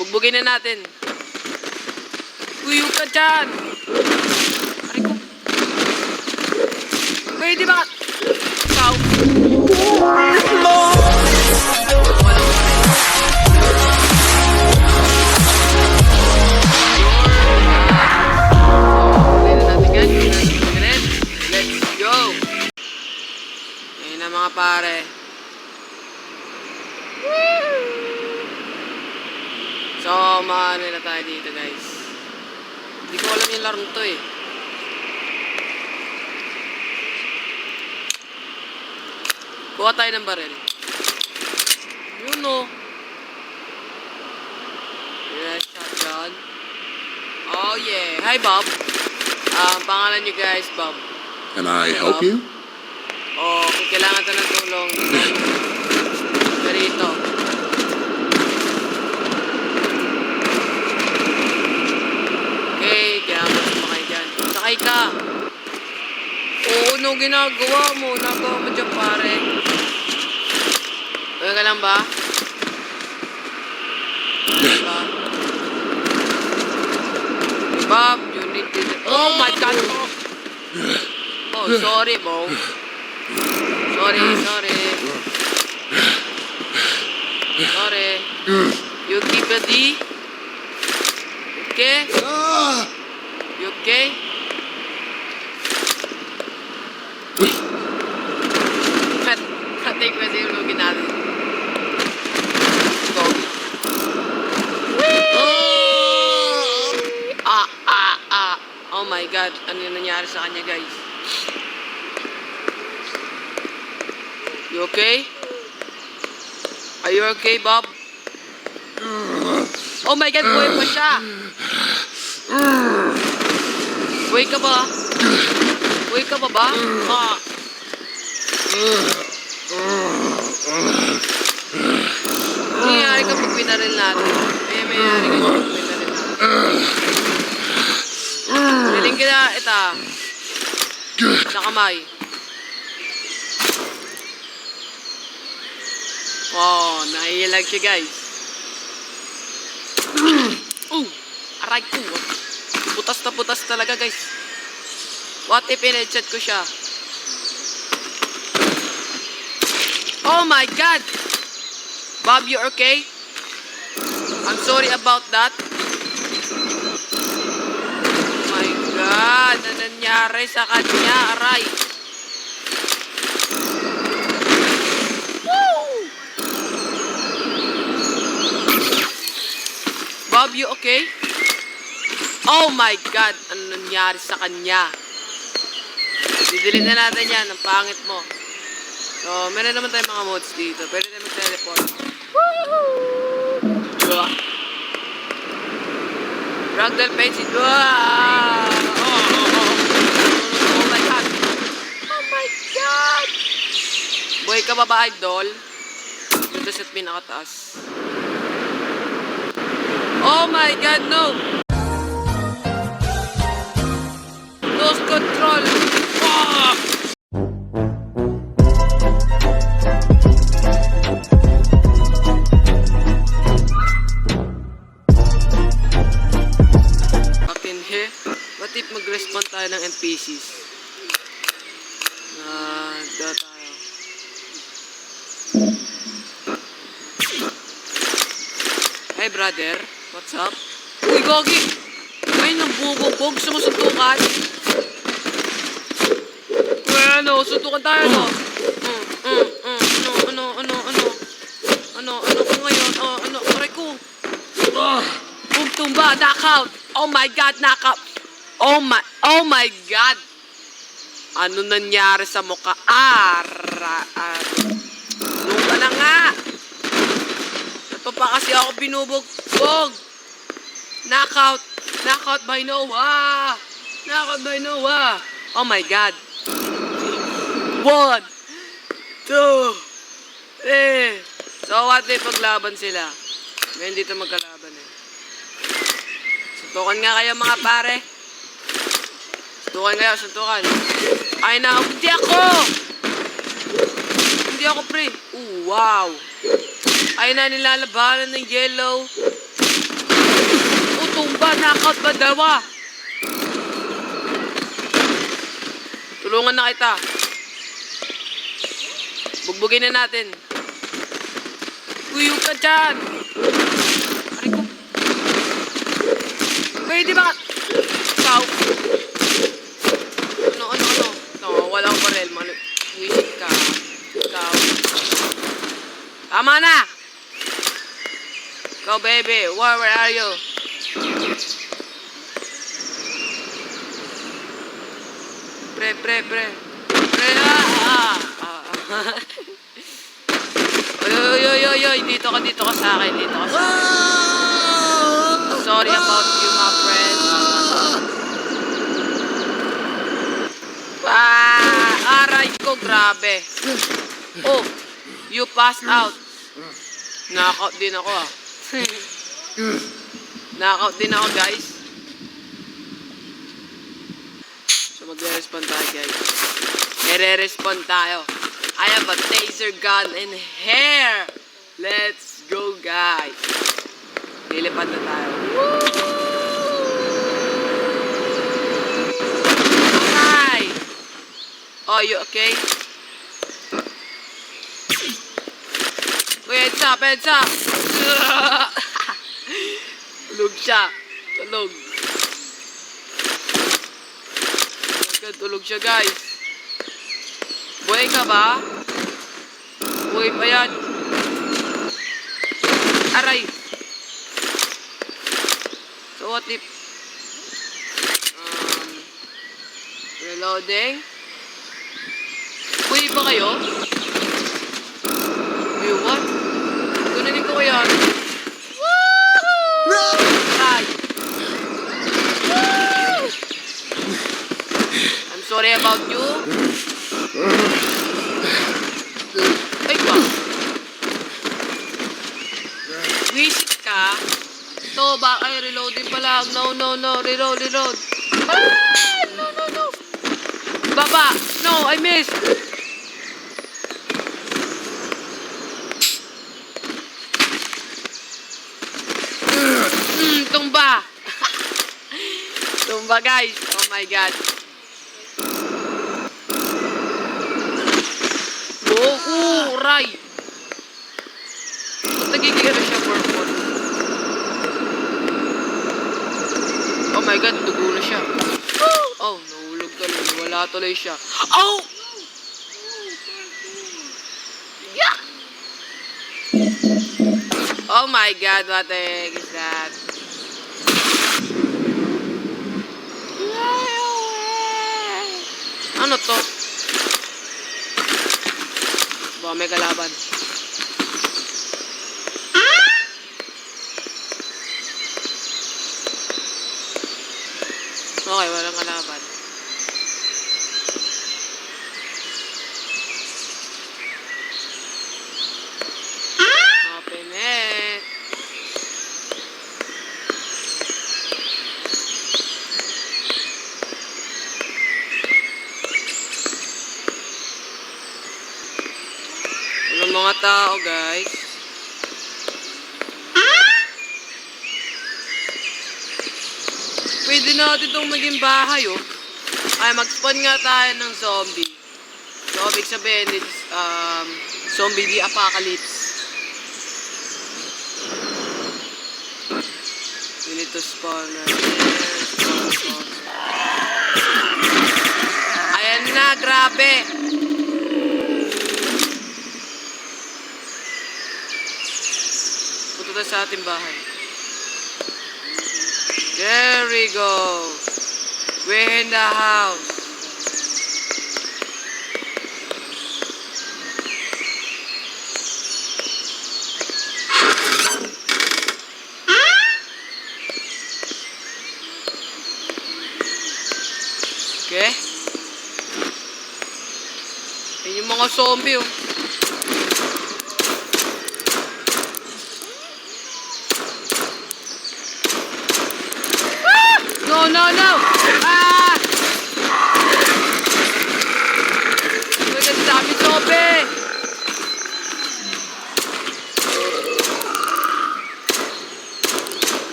Bugbugin na natin. Tuyo ka dyan! Aray ko. Pwede ba? Ikaw. Let's go! Ayun na mga pare. So, maano na tayo dito guys. Hindi ko alam yung laro to eh. Kuha tayo ng baril. Yun o. Yes, shotgun. Oh yeah. Hi Bob. Ang pangalan niyo guys, Bob. Can I help you? O kung kailangan ito ng tulong, ganito. Okay, kailangan mo sumakay dyan. Sakay ka! Oo, ano ginagawa mo? Nagawa mo dyan, pare. Okay ka lang ba? Diba? Bob, you need to... Oh my God! Oh, sorry, Bo. Sorry, sorry. Sorry. You keep a D? Okay? You okay? Kat, katay ko kasi yung lugin natin. Go. Ah, ah, ah. Oh my God. Ano yung nangyari sa kanya, guys? You okay? Are you okay, Bob? Oh my God, buhay pa siya! Buhay ka ba? Buhay ka ba ba? Ano nangyayari kapag pinaril natin? May mayayari ka kapag pinaril natin. Piling kita, ita. Sa kamay. Oh, nahihilag siya guys. oh, aray ko. Putas na putas talaga guys. What if in-headset ko siya? Oh my god! Bob, you okay? I'm sorry about that. Oh my god, ano nangyari sa kanya? Aray. Woo! Bob, you okay? Oh my god, ano nangyari sa kanya? Didelete na natin yan, ang pangit mo. So, meron naman tayong mga modes dito. Pwede tayo mag-teleport. Woo! Ragdoll Pencil. Wow! Oh, oh, oh. Oh my god. Oh my god! Buhay ka ba ba, idol? Dito sa pinakataas. Oh my god, no! Lose control! Brother, what's up? Uy, Gogi! Ay, nabubog-bog, sumusuntukan. Uy, ano, suntukan tayo, no? Mm, mm, mm, ano, ano, ano, ano? Ano, ano ko ngayon? Oh, ano, aray ko. Ah, boom, tumba, knockout. Oh my God, knockout. Oh my, oh my God. Ano nangyari sa mukha? Ara, ara. Ka na nga. Ito pa kasi ako binubugbog. Knockout. Knockout by Noah. Knockout by Noah. Oh my God. One. Two. Three. So what if paglaban sila? Ngayon dito magkalaban eh. Suntukan nga kayo mga pare. Suntukan kayo, suntukan. Ay na, hindi ako! Hindi ako pre. Ooh, wow. Ay na, nilalabanan ng yellow. knockout ba? Dalawa. Tulungan na kita. Bugbugin na natin. Uyo ka dyan. Aray ko. Pwede ba? Ikaw. Ano, ano, ano? No, walang barel. Manu Wisit ka. Ikaw. Tama na! Go, baby. Where, where are you? Pre, pre, pre. Pre, ah! ah, ah. Oy, oy, oy, oy, oy. Dito ka, dito ka sa akin. Dito ka sa akin. Sorry about you, my friend. Ah, aray ko, grabe. Oh, you passed out. Knockout din ako ah. Knockout din ako guys. So magre-respond tayo guys. Nire-respond tayo. I have a taser gun and hair. Let's go guys. Lilipad na tayo. Hi. Oh, you okay? Heads up. Tulog siya. Tulog. Agad tulog siya, guys. Buhay ka ba? Buhay pa yan. Aray. So what if... Um... Reloading. Buhay ba kayo? Wait, what? Ay! I'm sorry about you. Ay ba? Wisit ka? To ba? Ay, reloading pala. No, no, no. Reload, reload. Ah! No, no, no. Baba! No, I missed! Mm, tumba! tumba guys! Oh my god! Oh, ray! Ba't nagiging ano siya purple? Oh my god, dugo na siya. Oh, nahulog tuloy. Wala tuloy siya. Oh! Oh my god, what the heck is that? Ano to? Ba, may kalaban. Okay, walang kalaban. Open it. Walang mga tao, guys. Pwede natin itong maging bahay, oh. Ay, mag-spawn nga tayo ng zombie. So, ibig sabihin, it's, um, zombie the apocalypse. We need to spawn spawn. Ayan na, grabe. Punta tayo sa ating bahay. There we go. We're in the house. Okay. Yan yung mga zombie, oh.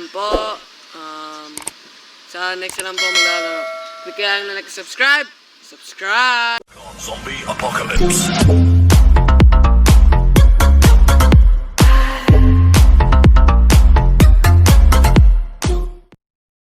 lang po. Um, sa next na lang po maglalaro. Click kayo na like subscribe. Subscribe! Zombie Apocalypse.